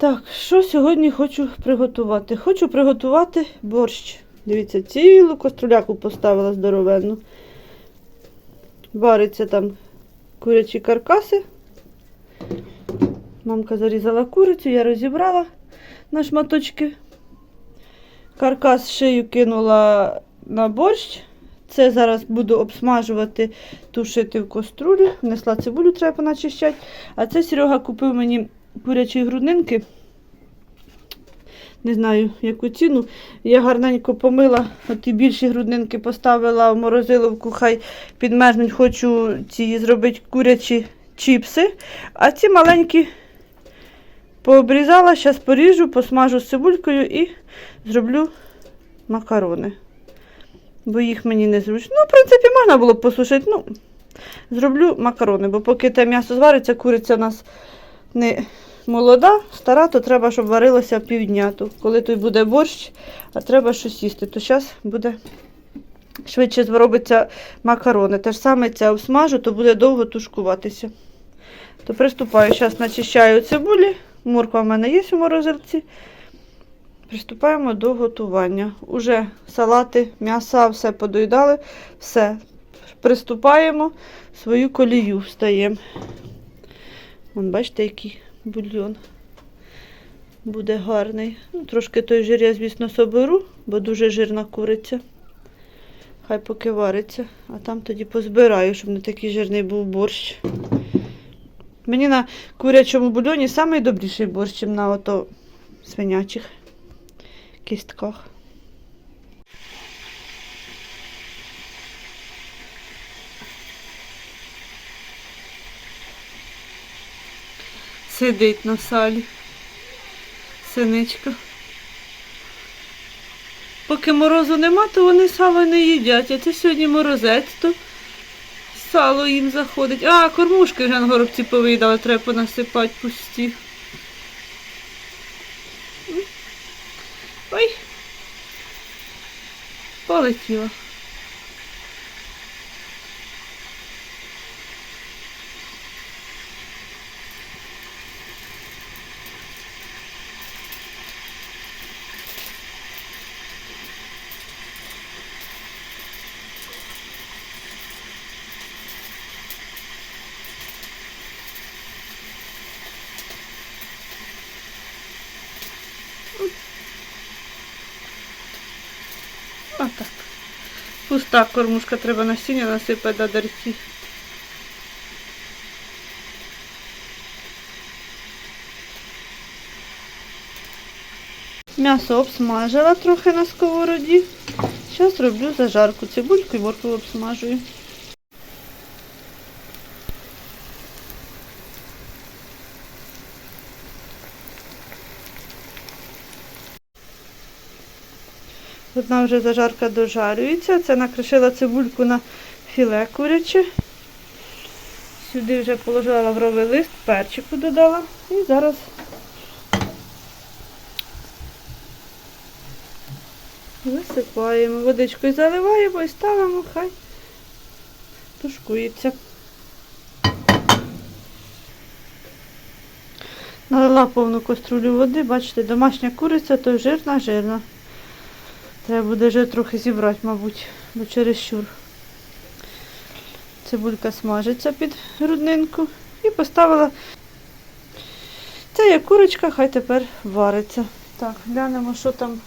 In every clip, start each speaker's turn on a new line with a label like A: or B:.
A: Так, що сьогодні хочу приготувати? Хочу приготувати борщ. Дивіться, цілу каструляку поставила здоровенну. Вариться там курячі каркаси. Мамка зарізала курицю, я розібрала на шматочки. Каркас шию кинула на борщ. Це зараз буду обсмажувати, тушити в каструлі. Внесла цибулю, треба поначищати. А це Серега купив мені курячі грудинки. Не знаю, яку ціну. Я гарненько помила, оті більші грудинки поставила в морозиловку, хай підмерзнуть, хочу ці зробити курячі чіпси. А ці маленькі пообрізала, зараз поріжу, посмажу з цибулькою і зроблю макарони. Бо їх мені не зручно. Ну, в принципі, можна було б посушити. Ну, зроблю макарони, бо поки те м'ясо звариться, куриця у нас не молода, стара, то треба, щоб варилося півдня. То коли тут буде борщ, а треба щось їсти, то зараз буде швидше зробиться макарони. Те ж саме це обсмажу, то буде довго тушкуватися. То приступаю. Зараз начищаю цибулі. Морква в мене є у морозилці. Приступаємо до готування. Уже салати, м'яса, все подоїдали, все. Приступаємо, свою колію встаємо. Вон, бачите, який бульйон буде гарний. Ну, трошки той жир я, звісно, соберу, бо дуже жирна куриця. Хай поки вариться, а там тоді позбираю, щоб не такий жирний був борщ. Мені на курячому бульйоні найдобріший борщ, чим на ото свинячих кістках. Сидить на салі. Синичка. Поки морозу нема, то вони сало не їдять. А це сьогодні морозець, то сало їм заходить. А, кормушки вже на горобці повиїдали, треба понасипати пусті. Ой. Полетіла. Отак. Пуста кормушка, треба насіння насипати до дерці. М'ясо обсмажила трохи на сковороді. Зараз роблю зажарку. Цибульку і моркву обсмажую. Одна вже зажарка дожарюється. Це накришила цибульку на філе куряче. Сюди вже положила лавровий лист, перчику додала. І зараз висипаємо. Водичкою заливаємо і ставимо, хай тушкується. Налила повну каструлю води, бачите, домашня куриця, то жирна, жирна. Треба буде вже трохи зібрати, мабуть, бо чересчур. Цибулька смажиться під груднинку і поставила. Це є курочка, хай тепер вариться. Так, глянемо, що там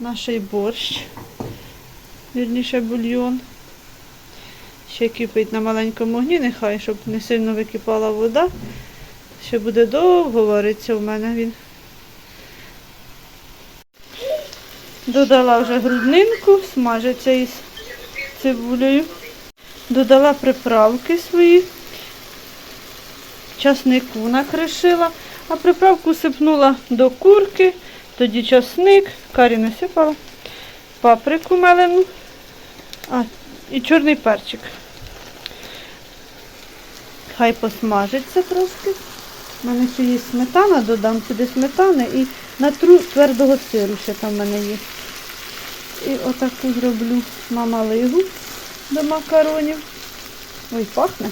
A: наш борщ. Вірніше бульйон. Ще кипить на маленькому огні, нехай, щоб не сильно википала вода. Ще буде довго вариться у мене він. Додала вже груднинку, смажиться із цибулею. Додала приправки свої. Часнику накришила, а приправку сипнула до курки, тоді часник, карі насипала, паприку мелену, а, і чорний перчик. Хай посмажиться трошки. У мене ще є сметана, додам сюди сметани і натру твердого сиру ще там в мене є. І отаку зроблю мамалигу до макаронів. Ой, пахне.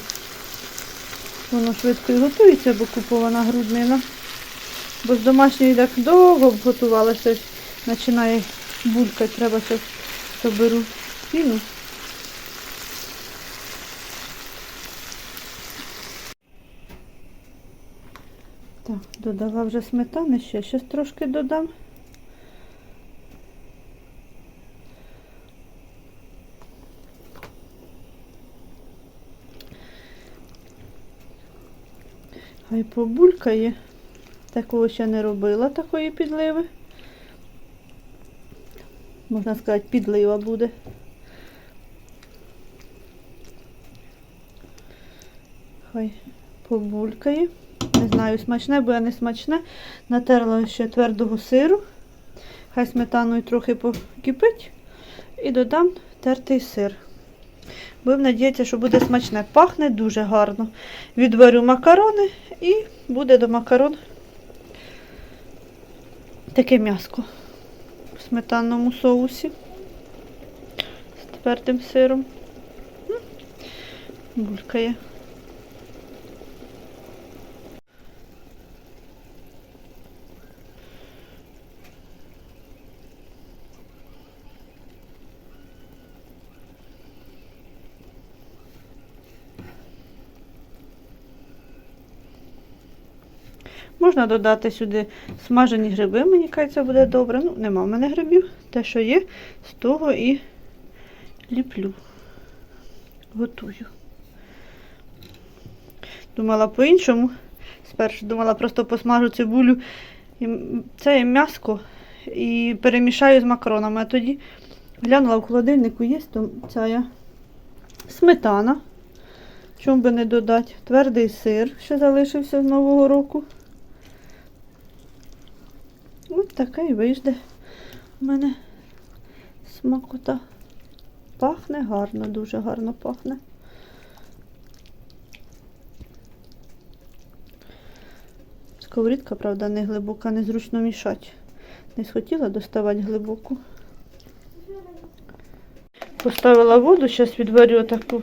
A: Воно швидко і готується, бо купована груднина. Бо з домашньої так довго готувалася, починає булькати, треба зараз соберу піну. Так, додала вже сметани ще, щось трошки додам. Хай побулькає. Такого ще не робила, такої підливи. Можна сказати, підлива буде. Хай побулькає. Не знаю, смачне, бо я не смачне. Натерла ще твердого сиру. Хай сметаною трохи покипить. І додам тертий сир. Будемо надіятися, що буде смачне. Пахне дуже гарно. Відварю макарони і буде до макарон таке м'яско в сметанному соусі з твердим сиром. Булькає. Можна додати сюди смажені гриби, мені кажеться, буде добре. Ну, нема в мене грибів. Те, що є, з того і ліплю. Готую. Думала по-іншому. Спершу думала, просто посмажу цибулю і це м'яско і перемішаю з макаронами. А тоді глянула в холодильнику, є ця сметана. Чому би не додати? Твердий сир, що залишився з Нового року. Ось така і вийде. У мене смакота. Пахне гарно, дуже гарно пахне. Сковорідка, правда, не глибока, незручно мішати. Не схотіла доставати глибоку. Поставила воду, зараз відварю таку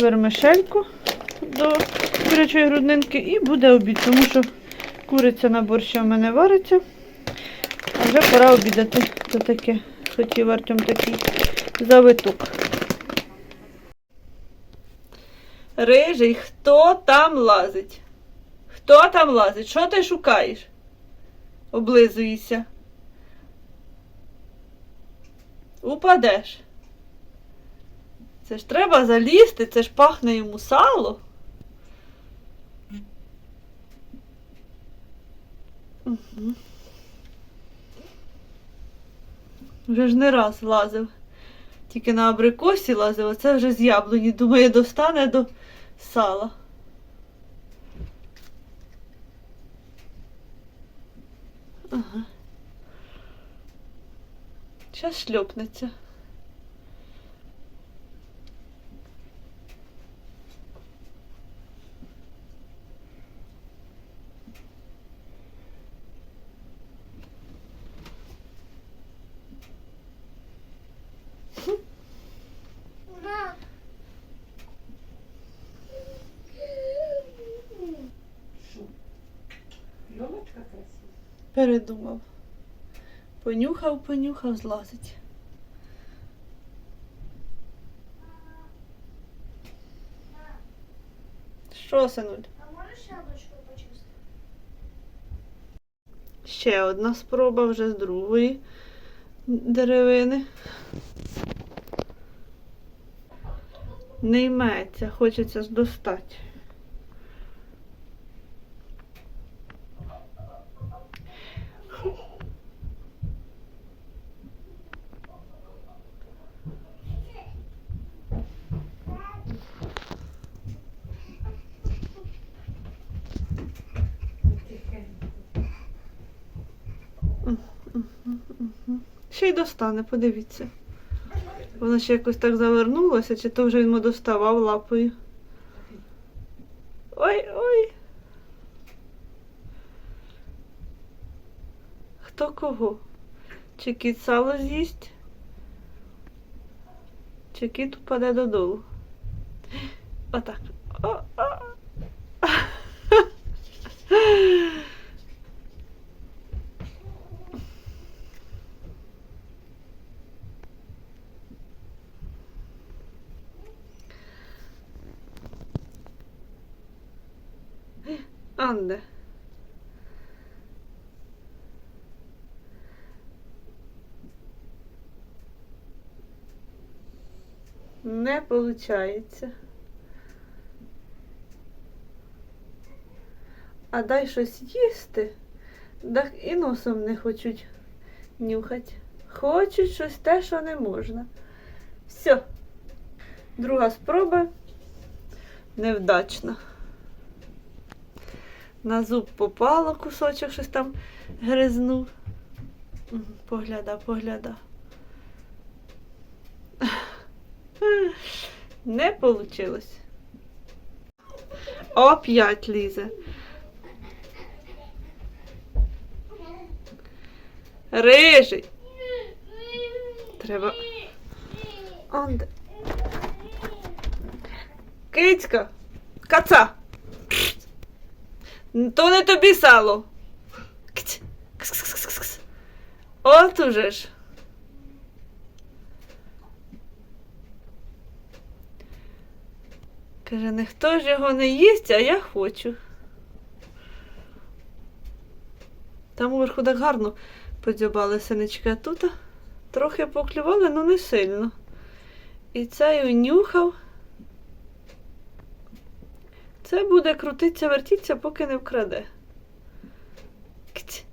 A: вермишельку до курячої грудинки і буде обід, тому що куриця на борщі в мене вариться. А вже пора обідати. Це таке хотів Артем такий завиток. Рижий, хто там лазить? Хто там лазить? Що ти шукаєш? Облизуєшся. Упадеш. Це ж треба залізти, це ж пахне йому сало. Угу. Вже ж не раз лазив. Тільки на абрикосі лазив, а це вже з яблуні. Думає, достане до сала. Ага. Зараз шльопнеться. Передумав. Понюхав, понюхав, злазить. Що, синуль?
B: А можеш яблучко почистити?
A: Ще одна спроба вже з другої деревини. Не йметься, хочеться ж достати. Ще й достане, подивіться. Вона ще якось так завернулася, чи то вже він доставав лапою. Ой, ой. Хто кого? Чи кіт сало з'їсть? Чи кіт упаде додолу? Отак. О, о. Анде. Не виходить. А дай щось їсти, так і носом не хочуть нюхати. Хочуть щось те, що не можна. Все. Друга спроба невдачна. На зуб попало кусочок, щось там гризнув. Погляда, погляда. Не вийшло. Оп'ять лізе. Рижий. Треба. Онде. Кицька. Каца. То не тобі сало. Кць. От уже ж. Каже, ніхто ж його не їсть, а я хочу. Там уверху так гарно подзьобали синички, а тут трохи поклювали, але не сильно. І цей унюхав. Це буде крутиться, вертіться, поки не вкраде. Кць.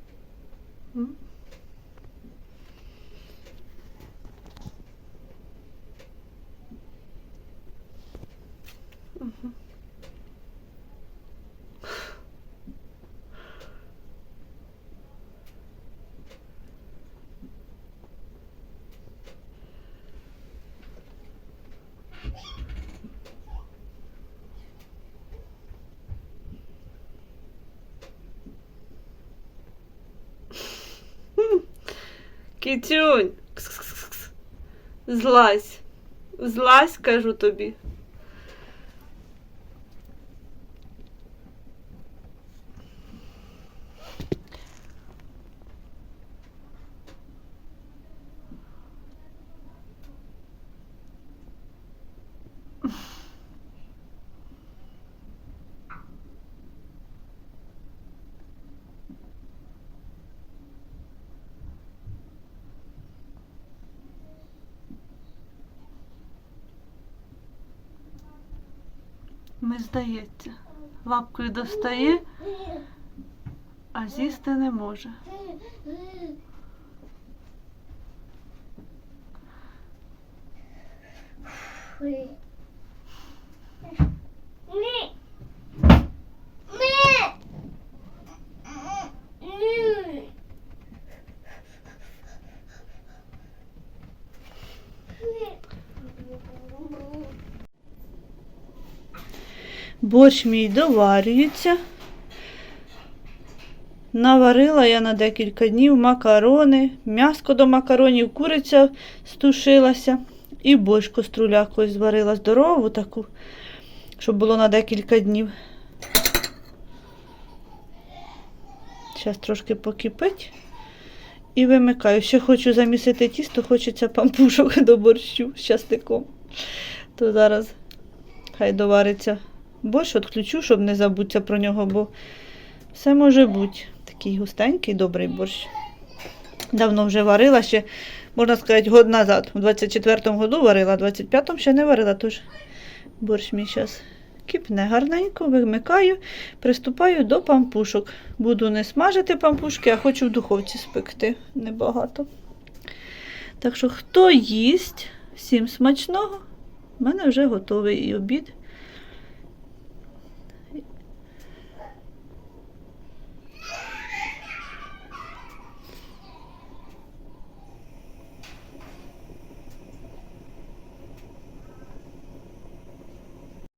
A: Кітюнь. Кс-кс-кс-кс. Злазь. Злазь, кажу тобі. Ми здається. Лапкою достає, а з'їсти не може. Борщ мій доварюється. Наварила я на декілька днів макарони, м'яско до макаронів, куриця стушилася і борщ каструлякою зварила здорову таку, щоб було на декілька днів. Зараз трошки покипить і вимикаю. Ще хочу замісити тісто, хочеться пампушок до борщу з частиком. То зараз хай довариться борщ, відключу, щоб не забутися про нього, бо все може бути. Такий густенький, добрий борщ. Давно вже варила, ще, можна сказати, год назад. У 24-му году варила, а 25-му ще не варила, тож борщ мій зараз кипне гарненько, вимикаю, приступаю до пампушок. Буду не смажити пампушки, а хочу в духовці спекти небагато. Так що, хто їсть, всім смачного. У мене вже готовий і обід,